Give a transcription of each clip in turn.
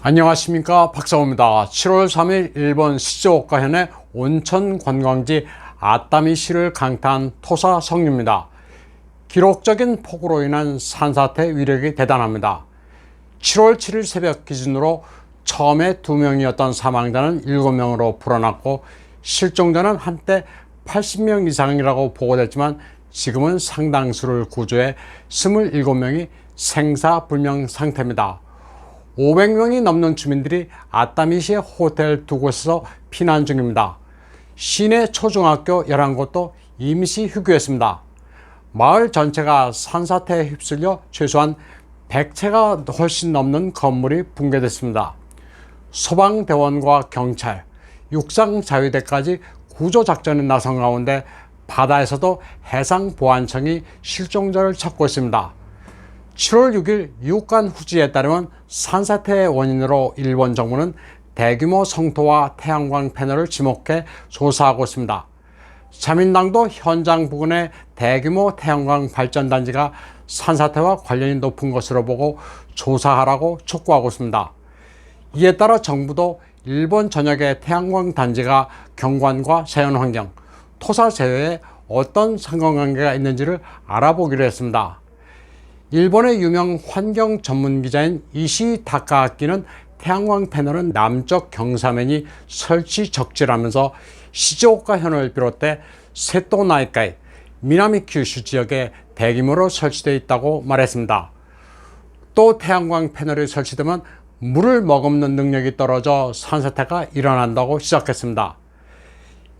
안녕하십니까 박사호입니다. 7월 3일 일본 시즈오카현의 온천 관광지 아따미시를 강타한 토사 성류입니다. 기록적인 폭우로 인한 산사태 위력이 대단합니다. 7월 7일 새벽 기준으로 처음에 2명이었던 사망자는 7명으로 불어났고 실종자는 한때 80명 이상이라고 보고됐지만 지금은 상당수를 구조해 27명이 생사불명 상태입니다. 500명이 넘는 주민들이 아따미시의 호텔 두 곳에서 피난 중입니다. 시내 초중학교 11곳도 임시 휴교했습니다. 마을 전체가 산사태에 휩쓸려 최소한 100채가 훨씬 넘는 건물이 붕괴됐습니다. 소방대원과 경찰, 육상자위대까지 구조작전에 나선 가운데 바다에서도 해상보안청이 실종자를 찾고 있습니다. 7월 6일 유관 후지에 따르면 산사태의 원인으로 일본 정부는 대규모 성토와 태양광 패널을 지목해 조사하고 있습니다. 자민당도 현장 부근에 대규모 태양광 발전단지가 산사태와 관련이 높은 것으로 보고 조사하라고 촉구하고 있습니다. 이에 따라 정부도 일본 전역의 태양광 단지가 경관과 자연 환경, 토사 재해에 어떤 상관관계가 있는지를 알아보기로 했습니다. 일본의 유명 환경 전문 기자인 이시 다카아키는 태양광 패널은 남쪽 경사면이 설치 적지라면서 시즈오카 현을 비롯해 세토나이카이, 미나미 큐슈 지역에 대규모로 설치되어 있다고 말했습니다. 또 태양광 패널이 설치되면 물을 머금는 능력이 떨어져 산사태가 일어난다고 시작했습니다.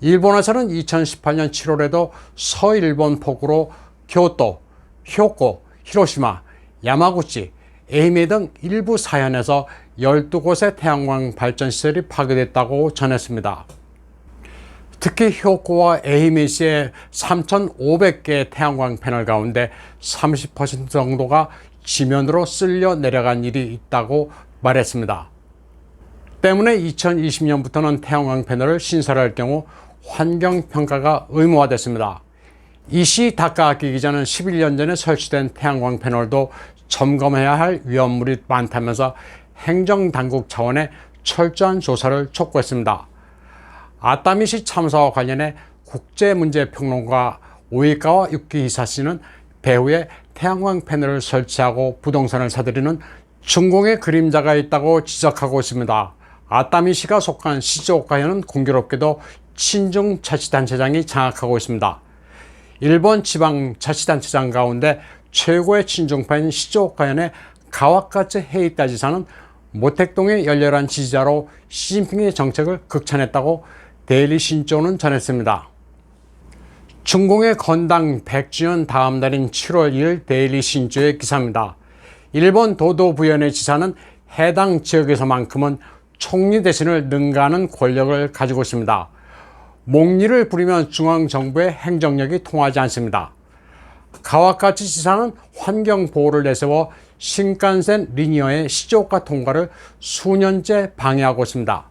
일본에서는 2018년 7월에도 서일본 폭우로 교토, 효고, 히로시마, 야마구치, 에이메 등 일부 사현에서 12곳의 태양광 발전 시설이 파괴됐다고 전했습니다. 특히 효코와 에이메시의 3,500개의 태양광 패널 가운데 30% 정도가 지면으로 쓸려 내려간 일이 있다고 말했습니다. 때문에 2020년부터는 태양광 패널을 신설할 경우 환경평가가 의무화됐습니다. 이시 다카아키 기자는 11년 전에 설치된 태양광 패널도 점검해야 할 위험물이 많다면서 행정당국 차원의 철저한 조사를 촉구했습니다. 아따미시 참사와 관련해 국제문제평론가 오이카와 유키 히사시는 배후에 태양광 패널을 설치하고 부동산을 사들이는 중공의 그림자가 있다고 지적하고 있습니다. 아따미시가 속한 시즈오카현은 공교롭게도 친중 자치단체장이 장악하고 있습니다. 일본 지방자치단체장 가운데 최고의 친중파인 시즈오카현의 가와카츠 헤이타 지사는 모택동의 열렬한 지지자로 시진핑의 정책을 극찬했다고 데일리 신조는 전했습니다. 중공의 건당 100주년 다음 날인 7월 2일 데일리 신조의 기사입니다. 일본 도도부연의 지사는 해당 지역에서만큼은 총리 대신을 능가하는 권력을 가지고 있습니다. 목리를 부리면 중앙정부의 행정력이 통하지 않습니다. 가와카치 지사는 환경보호를 내세워 신칸센 리니어의 시조가 통과를 수년째 방해하고 있습니다.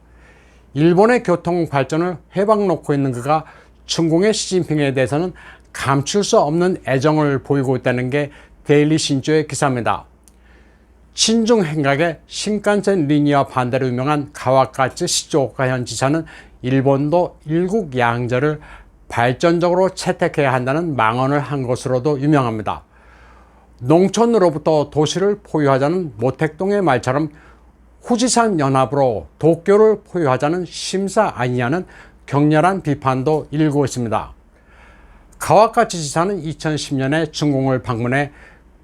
일본의 교통 발전을 회방 놓고 있는 그가 중공의 시진핑에 대해서는 감출 수 없는 애정을 보이고 있다는 게 데일리 신조의 기사입니다. 친중 행각의 신칸센 리니어 반대로 유명한 가와카츠 시조카현 지사는 일본도 일국 양자를 발전적으로 채택해야 한다는 망언을 한 것으로도 유명합니다. 농촌으로부터 도시를 포유하자는 모택동의 말처럼 후지산 연합으로 도쿄를 포유하자는 심사 아니냐는 격렬한 비판도 일고 있습니다. 가와카치 지사는 2010년에 중공을 방문해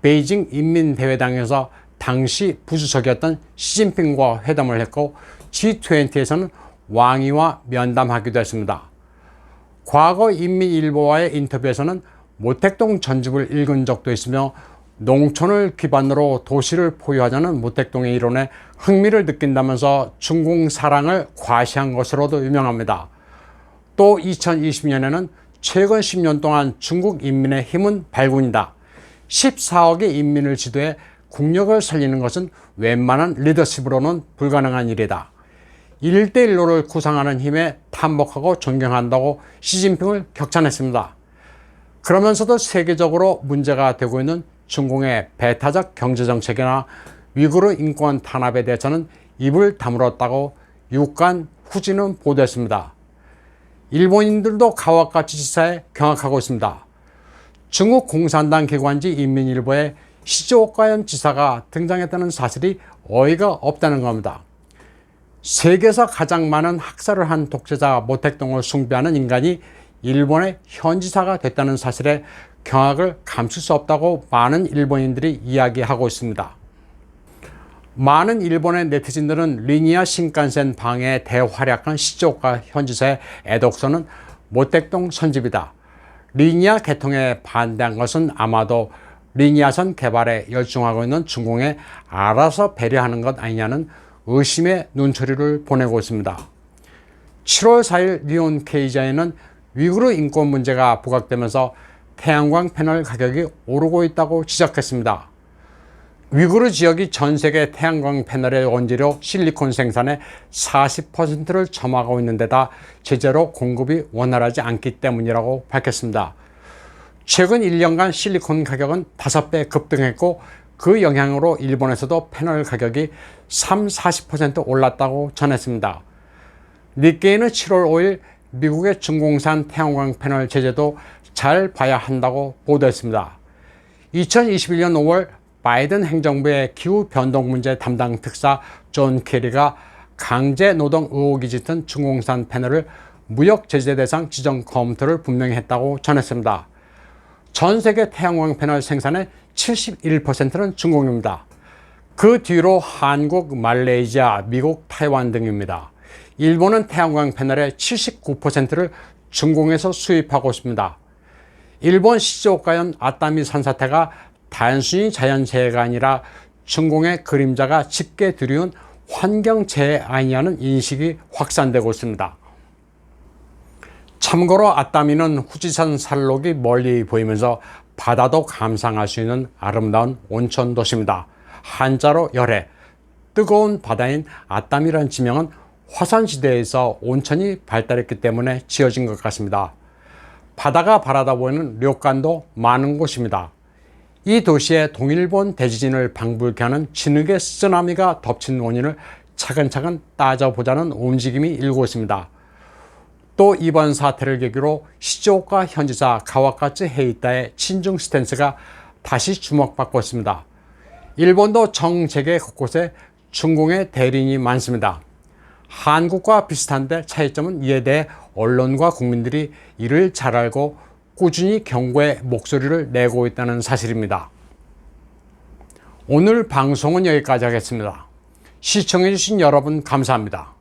베이징 인민대회당에서 당시 부주석이었던 시진핑과 회담을 했고 G20에서는 왕이와 면담하기도 했습니다. 과거 인민일보와의 인터뷰에서는 모택동 전집을 읽은 적도 있으며 농촌을 기반으로 도시를 포유하자는 모택동의 이론에 흥미를 느낀다면서 중공 사랑을 과시한 것으로도 유명합니다. 또 2020년에는 최근 10년 동안 중국 인민의 힘은 발군이다. 14억의 인민을 지도해 국력을 살리는 것은 웬만한 리더십으로는 불가능한 일이다. 1대1로를 구상하는 힘에 탐복하고 존경한다고 시진핑을 격찬했습니다. 그러면서도 세계적으로 문제가 되고 있는 중공의 배타적 경제정책이나 위구르 인권 탄압에 대해서는 입을 다물었다고 육간 후지는 보도했습니다. 일본인들도 가와카치 지사에 경악하고 있습니다. 중국 공산당 기관지 인민일보에 시조오카현 지사가 등장했다는 사실이 어이가 없다는 겁니다. 세계에서 가장 많은 학살을 한 독재자 모택동을 숭배하는 인간이 일본의 현지사가 됐다는 사실에 경악을 감출 수 없다고 많은 일본인들이 이야기하고 있습니다. 많은 일본의 네티즌들은 리니아 신칸센 방해에 대활약한 시조카 현지사의 애독서는 모택동 선집이다. 리니아 개통에 반대한 것은 아마도 리니아선 개발에 열중하고 있는 중공에 알아서 배려하는 것 아니냐는 의심의 눈초리를 보내고 있습니다. 7월 4일 니온 케이자에는 위구르 인권 문제가 부각되면서 태양광 패널 가격이 오르고 있다고 지적했습니다. 위구르 지역이 전 세계 태양광 패널의 원재료 실리콘 생산의 40%를 점하고 있는 데다 제재로 공급이 원활하지 않기 때문이라고 밝혔습니다. 최근 1년간 실리콘 가격은 5배 급등했고 그 영향으로 일본에서도 패널 가격이 3, 40% 올랐다고 전했습니다. 니케이는 7월 5일 미국의 중공산 태양광 패널 제재도 잘 봐야 한다고 보도했습니다. 2021년 5월 바이든 행정부의 기후 변동 문제 담당 특사 존 케리가 강제 노동 의혹이 짙은 중공산 패널을 무역 제재 대상 지정 검토를 분명히 했다고 전했습니다. 전 세계 태양광 패널 생산의 71%는 중공입니다. 그 뒤로 한국, 말레이시아, 미국, 타이완 등입니다. 일본은 태양광 패널의 79%를 중공에서 수입하고 있습니다. 일본 시조가연 아따미 산사태가 단순히 자연재해가 아니라 중공의 그림자가 짙게 들이운 환경재해 아니냐는 인식이 확산되고 있습니다. 참고로 아따미는 후지산 산록이 멀리 보이면서 바다도 감상할 수 있는 아름다운 온천 도시입니다. 한자로 열해, 뜨거운 바다인 아따미라는 지명은 화산시대에서 온천이 발달했기 때문에 지어진 것 같습니다. 바다가 바라다 보이는 료칸도 많은 곳입니다. 이 도시의 동일본 대지진을 방불케 하는 진흙의 쓰나미가 덮친 원인을 차근차근 따져보자는 움직임이 일고 있습니다. 또 이번 사태를 계기로 시조오카 현지사 가와카츠 헤이타의 친중 스탠스가 다시 주목받고 있습니다. 일본도 정 세계 곳곳에 중공의 대리인이 많습니다. 한국과 비슷한데 차이점은 이에 대해 언론과 국민들이 이를 잘 알고 꾸준히 경고의 목소리를 내고 있다는 사실입니다. 오늘 방송은 여기까지 하겠습니다. 시청해주신 여러분 감사합니다.